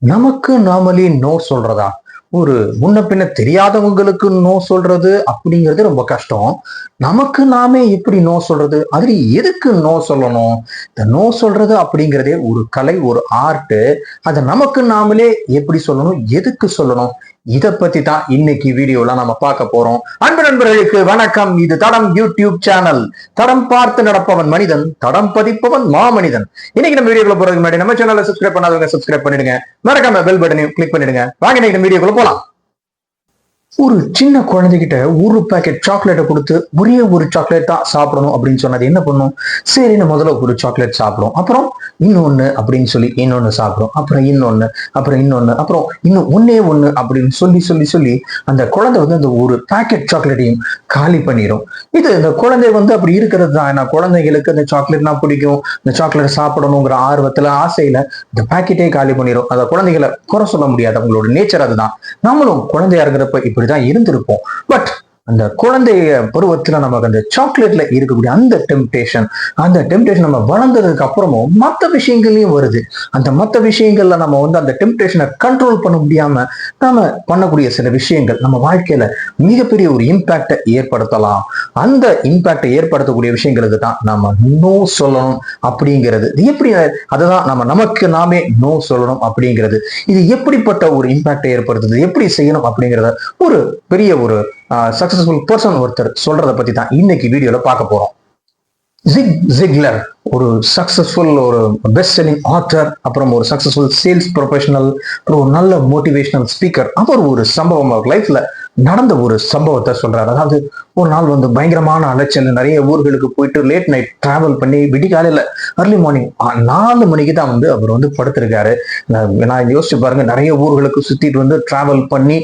நமக்கு நாமளே நோ சொல்றதா? ஒரு முன்ன பின்ன தெரியாதவங்களுக்கு நோ சொல்றது அப்படிங்கிறது ரொம்ப கஷ்டம். நமக்கு நாமே எப்படி நோ சொல்றது? அதுல எதுக்கு நோ சொல்லணும்? இந்த நோ சொல்றது அப்படிங்கிறதே ஒரு கலை ஒரு ஆர்ட் அதை நமக்கு நாமளே எப்படி சொல்லணும்? எதுக்கு சொல்லணும்? இத பத்தி தான் இன்னைக்கு வீடியோல நம்ம பார்க்க போறோம். அன்பு நண்பர்களுக்கு வணக்கம். இது தடம் யூடியூப் சேனல் தடம் பார்த்து நடப்பவன் மனிதன் தடம் பதிப்பவன் மாமனிதன். இன்னைக்கு நம்ம வீடியோக்குள்ள போறதுக்கு முன்னாடி நம்ம சேனலை சப்ஸ்கிரைப் பண்ணாதவங்க சப்ஸ்கிரைப் பண்ணிடுங்க. மறக்காம பெல் பட்டனையும் கிளிக் பண்ணிடுங்க. வாங்க இன்னைக்கு நம்ம வீடியோக்குள்ள போலாம். ஒரு சின்ன குழந்தைகிட்ட ஒரு பாக்கெட் சாக்லேட்டை கொடுத்து ஒரே ஒரு சாக்லேட் தான் சாப்பிடணும் அப்படின்னு சொன்னது என்ன பண்ணும்? சரின்னு முதல்ல ஒரு சாக்லேட் சாப்பிடும். அப்புறம் இன்னொன்னு அப்படின்னு சொல்லி இன்னொன்னு சாப்பிடும். அப்புறம் இன்னொன்னு அப்புறம் இன்னொன்னு அப்புறம் இன்னும் ஒன்னே ஒன்று அப்படின்னு சொல்லி சொல்லி சொல்லி அந்த குழந்தை வந்து அந்த ஒரு பாக்கெட் சாக்லேட்டையும் காலி பண்ணிடும் இது இந்த குழந்தை வந்து அப்படி இருக்கிறது தான். ஏன்னா குழந்தைகளுக்கு இந்த சாக்லேட்னா பிடிக்கும். இந்த சாக்லேட் சாப்பிடணுங்கிற ஆர்வத்துல ஆசையில இந்த பேக்கெட்டே காலி பண்ணிடும் அந்த குழந்தைகளை குறை சொல்ல முடியாது அவங்களோட நேச்சர் அதுதான். நம்மளும் குழந்தையா இருக்கிறப்ப இப்படிதான் இருந்திருப்போம் பட் அந்த குழந்தைய பருவத்துல நமக்கு அந்த சாக்லேட்ல இருக்கக்கூடிய அந்த டெம்டேஷன் அந்த டெம்டேஷன் நம்ம வளர்ந்ததுக்கு அப்புறமும் மற்ற விஷயங்கள்லயும் வருது. அந்த மற்ற விஷயங்கள்ல நம்ம வந்து அந்த டெம்டேஷனை கண்ட்ரோல் பண்ண முடியாம நாம பண்ணக்கூடிய சில விஷயங்கள் நம்ம வாழ்க்கையில மிகப்பெரிய ஒரு இம்பாக்டை ஏற்படுத்தலாம். அந்த இம்பாக்டை ஏற்படுத்தக்கூடிய விஷயங்களுக்கு தான் நம்ம நோ சொல்லணும் அப்படிங்கிறது. இது எப்படி அதுதான் நம்ம நமக்கு நாமே நோ சொல்லணும் அப்படிங்கிறது. இது எப்படிப்பட்ட ஒரு இம்பாக்டை ஏற்படுத்துது எப்படி செய்யணும் அப்படிங்கிறத ஒரு பெரிய ஒரு சக்சஸ்ஃபுல் பர்சன் ஒருத்தர் சொல்றதை பத்தி தான் இன்னைக்கு வீடியோல பார்க்க போறோம். ஜிக் ஜிக்லர் ஒரு சக்சஸ்ஃபுல் ஒரு பெஸ்ட் செல்லிங் ஆத்தர் அப்புறம் ஒரு சக்சஸ்ஃபுல் சேல்ஸ் ப்ரொஃபஷனல் அப்புறம் ஒரு நல்ல மோட்டிவேஷனல் ஸ்பீக்கர் அவர் ஒரு சம்பவம் அவர் லைஃப்ல நடந்த ஒரு சம்பவத்தை சொல்றாரு. அதாவது ஒரு நாள் வந்து பயங்கரமான அலைச்சல் நிறைய ஊர்களுக்கு போயிட்டு லேட் நைட் டிராவல் பண்ணி விடிகாலையில அர்லி மார்னிங் நாலு மணிக்கு தான் வந்து அவர் வந்து படுத்திருக்காரு. நான் யோசிச்சு பாருங்க நிறைய ஊர்களுக்கு சுத்திட்டு வந்து டிராவல் பண்ணி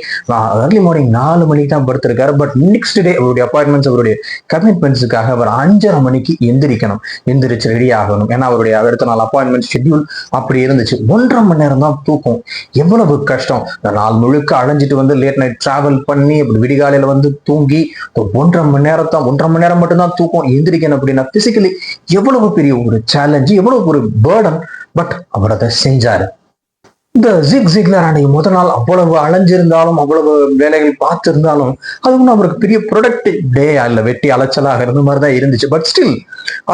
அர்லி மார்னிங் நாலு மணிக்கு தான் படுத்திருக்காரு. பட் நெக்ஸ்ட் டே அவருடைய அப்பாயின்மெண்ட்ஸ் அவருடைய கமிட்மெண்ட்ஸுக்காக அவர் அஞ்சரை மணிக்கு எந்திரிக்கணும். எந்திரிச்சு ரெடி ஆகணும். ஏன்னா அவருடைய அடுத்த நாள் அப்பாயின்மெண்ட் ஷெட்யூல் அப்படி இருந்துச்சு. ஒன்றரை மணி நேரம் தான் தூக்கம். எவ்வளவு கஷ்டம். நாள் முழுக்க அழைஞ்சிட்டு வந்து லேட் நைட் டிராவல் பண்ணி அப்படி விடிகாலையில வந்து தூங்கி ஒன்றரை மணி நேரத்தான் ஒன்றரை மணி நேரம் மட்டும்தான் தூக்கம் எந்திரிக்கணும் அப்படின்னா பிசிக்கலி எவ்வளவு பெரிய ஒரு சேலஞ்சு எவ்வளவு ஒரு பேர்டன் பட் அவர் அதை செஞ்சாரு. இந்த ஜிக் ஜிக்லர் அன்னைக்கு முதல் நாள் அவ்வளவு அலைஞ்சிருந்தாலும் அவ்வளவு வேலைகள் பார்த்துருந்தாலும் அது ஒன்றும் அவருக்கு பெரிய ப்ரொடக்டிவ் டே அல்ல வெட்டி அலைச்சலாக இருந்த மாதிரி தான் இருந்துச்சு. பட் ஸ்டில்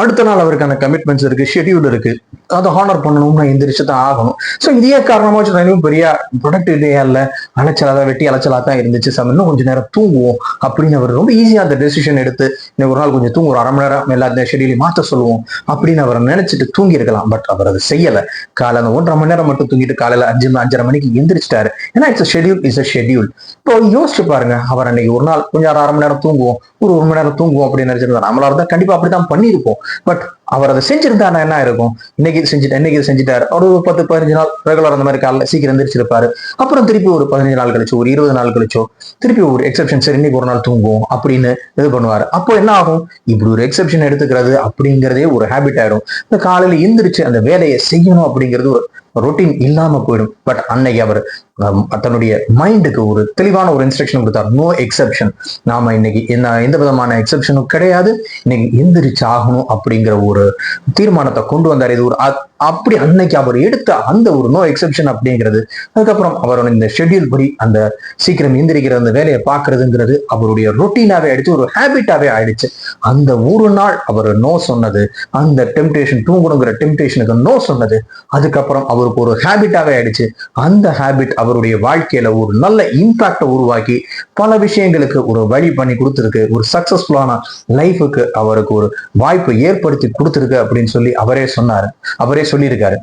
அடுத்த நாள் அவருக்கான கமிட்மெண்ட்ஸ் இருக்கு ஷெட்யூல் இருக்கு. அதை ஹானர் பண்ணணும்னு எந்திரிச்சு தான் ஆகணும். ஸோ இதே காரணமா வச்சு பெரிய ப்ரொடக்டிவ் டே அல்ல அலைச்சலாக தான் வெட்டி அலைச்சலாக தான் இருந்துச்சு. சம் இன்னும் கொஞ்சம் நேரம் தூங்குவோம் அப்படின்னு அவர் ரொம்ப ஈஸியாக அந்த டெசிஷன் எடுத்து இன்னும் ஒரு நாள் கொஞ்சம் தூங்குற அரை மணி நேரம் எல்லாத்தையும் ஷெட்யூலையும் மாற்ற சொல்லுவோம் அப்படின்னு அவர் நினைச்சிட்டு தூங்கி இருக்கலாம் பட் அவர் அதை செய்யலை. காலையில் ஒன்றரை மணி நேரம் மட்டும் தூங்கிட்டு காலையில் அஞ்சு அஞ்சரை மணிக்கு எந்திரிச்சிட்டாரு. ஏன்னா it's schedule is a schedule இப்போ யோசிச்சு பாருங்க அவர் அன்னைக்கு ஒரு நாள் கொஞ்சம் அரை மணி நேரம் தூங்குவோம் ஒரு ஒரு மணி நேரம் தூங்குவோம் அப்படின்னு நினைச்சிருந்தா நம்மளா இருந்தா கண்டிப்பா அப்படித்தான் பண்ணியிருப்போம். பட் அவர் அதை செஞ்சிருந்தா என்ன இருக்கும் இன்னைக்கு செஞ்சுட்டு இன்னைக்கு செஞ்சுட்டாரு. ஒரு பத்து பதினஞ்சு நாள் ரெகுலர் அந்த மாதிரி காலைல சீக்கிரம் எந்திரிச்சிருப்பாரு. அப்புறம் திருப்பி ஒரு பதினஞ்சு நாள் கழிச்சோ ஒரு இருபது நாள் கழிச்சோ திருப்பி ஒரு எக்ஸப்ஷன் சரி இன்னைக்கு ஒரு நாள் தூங்குவோம் அப்படின்னு இது பண்ணுவாரு. அப்போ என்ன ஆகும்? இப்படி ஒரு எக்ஸப்ஷன் எடுத்துக்கிறது அப்படிங்கிறதே ஒரு ஹேபிட் ஆயிடும். இந்த காலையில எந்திரிச்சு அந்த வேலையை செய்யணும் அப்படிங்கிறது ஒரு ரொட்டீன் இல்லாம போயிடும். பட் அன்னைக்கு அவர் தன்னுடைய மைண்டுக்கு ஒரு தெளிவான ஒரு இன்ஸ்ட்ரக்ஷன் கொடுத்தார். நோ எக்ஸப்ஷன் நாம இன்னைக்கு என்ன எந்த விதமான எக்ஸப்ஷனும் கிடையாது. இன்னைக்கு எந்திரிச்சு ஆகணும் அப்படிங்கிற ஒரு தீர்மானத்தை கொண்டு வந்தார். இது ஒரு அப்படி அன்னைக்கு அவர் எடுத்த அந்த ஒரு நோ எக்ஸப்ஷன் அப்படிங்கிறது அதுக்கப்புறம் அவரோட இந்த ஷெட்யூல் படி அந்த சீக்கிரம் எந்திரிக்கிற அந்த வேலையை பார்க்கறதுங்கிறது அவருடைய ரொட்டீனாவே ஆயிடுச்சு ஒரு ஹேபிட்டாவே ஆயிடுச்சு. அந்த ஒரு நாள் அவர் நோ சொன்னது அந்த டெம்டேஷன் தூங்கணுங்கிற டெம்டேஷனுக்கு நோ சொன்னது அதுக்கப்புறம் அவருக்கு ஒரு ஹேபிட்டாவே ஆயிடுச்சு. அந்த ஹேபிட் அவருடைய வாழ்க்கையில ஒரு நல்ல இம்பாக்டை உருவாக்கி பல விஷயங்களுக்கு ஒரு வழி பண்ணி கொடுத்துருக்கு. ஒரு சக்சஸ்ஃபுல்லான லைஃபுக்கு அவருக்கு ஒரு வாய்ப்பு ஏற்படுத்தி கொடுத்துருக்கு அப்படின்னு சொல்லி அவரே சொன்னார். அவரே சொல்லியிருக்காரு.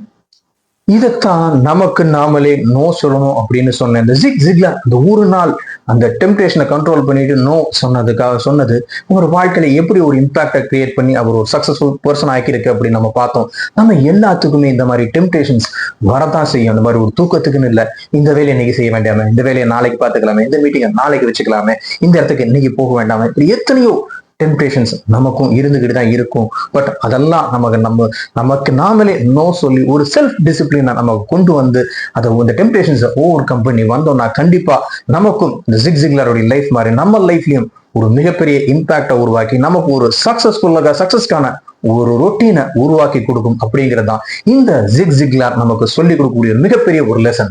இதைத்தான் நமக்கு நாமளே நோ சொல்லணும் அப்படின்னு சொன்னேன் இந்த ஜிக் ஜிக்ல அந்த ஒரு நாள் அந்த டெம்டேஷனை கண்ட்ரோல் பண்ணிட்டு நோ சொன்னதுக்காக சொன்னது ஒரு வாழ்க்கையில எப்படி ஒரு இம்பாக்டை கிரியேட் பண்ணி அவர் ஒரு சக்சஸ்ஃபுல் பர்சன் ஆக்கியிருக்கு அப்படின்னு நம்ம பார்த்தோம். நம்ம எல்லாத்துக்குமே இந்த மாதிரி டெம்டேஷன்ஸ் வரதான் செய்யும். அந்த மாதிரி ஒரு தூக்கத்துக்குன்னு இல்லை. இந்த வேலையை இன்னைக்கு செய்ய வேண்டாமே இந்த வேலையை நாளைக்கு பார்த்துக்கலாமே இந்த மீட்டிங்கை நாளைக்கு வச்சுக்கலாமே இந்த இடத்துக்கு இன்னைக்கு போக வேண்டாமே இப்படி எத்தனையோ டெம்டேஷன்ஸ் நமக்கும் இருந்துகிட்டு தான் இருக்கும். பட் அதெல்லாம் நமக்கு நம்ம நமக்கு நாமளே நோ சொல்லி ஒரு செல்ஃப் டிசிப்ளினை நமக்கு கொண்டு வந்து அதை இந்த டெம்டேஷன்ஸை ஓவர் கம் பண்ணி வந்தோம்னா கண்டிப்பா நமக்கும் இந்த ஜிக் ஜிக்லருடைய லைஃப் மாதிரி நம்ம லைஃப்லயும் ஒரு மிகப்பெரிய இம்பாக்டை உருவாக்கி நமக்கு ஒரு சக்சஸ்ஃபுல்லாக சக்சஸ்க்கான ஒரு ரொட்டீனை உருவாக்கி கொடுக்கும் அப்படிங்கிறது தான் இந்த ஜிக் ஜிக்லார் நமக்கு சொல்லிக் கொடுக்கக்கூடிய மிகப்பெரிய ஒரு லெசன்